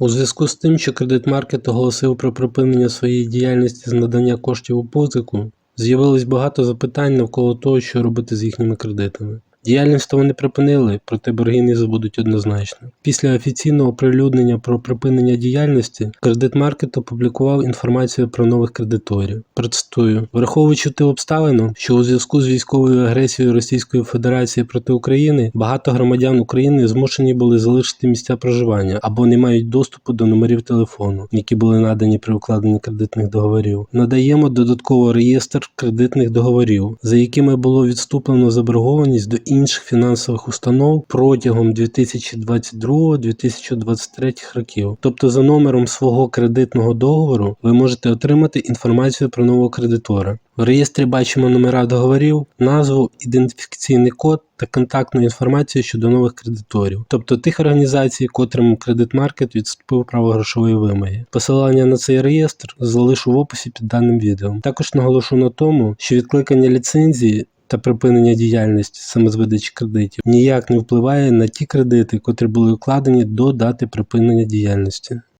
У зв'язку з тим, що кредитмаркет оголосив про припинення своєї діяльності з надання коштів у позику, з'явилось багато запитань навколо того, що робити з їхніми кредитами. Діяльність вони припинили, проте борги не забудуть однозначно. Після офіційного оприлюднення про припинення діяльності кредитмаркет опублікував інформацію про нових кредиторів. Процитую: враховуючи ту обставину, що у зв'язку з військовою агресією Російської Федерації проти України багато громадян України змушені були залишити місця проживання або не мають доступу до номерів телефону, які були надані при укладенні кредитних договорів. Надаємо додатково реєстр кредитних договорів, за якими було відступлено заборгованість до інших фінансових установ протягом 2022-2023 років. Тобто за номером свого кредитного договору ви можете отримати інформацію про нового кредитора. В реєстрі бачимо номера договорів, назву, ідентифікаційний код та контактну інформацію щодо нових кредиторів, тобто тих організацій, котрим кредитмаркет відступив право грошової вимоги. Посилання на цей реєстр залишу в описі під даним відео. Також наголошу на тому, що відкликання ліцензії та припинення діяльності видачі кредитів ніяк не впливає на ті кредити, котрі були укладені до дати припинення діяльності.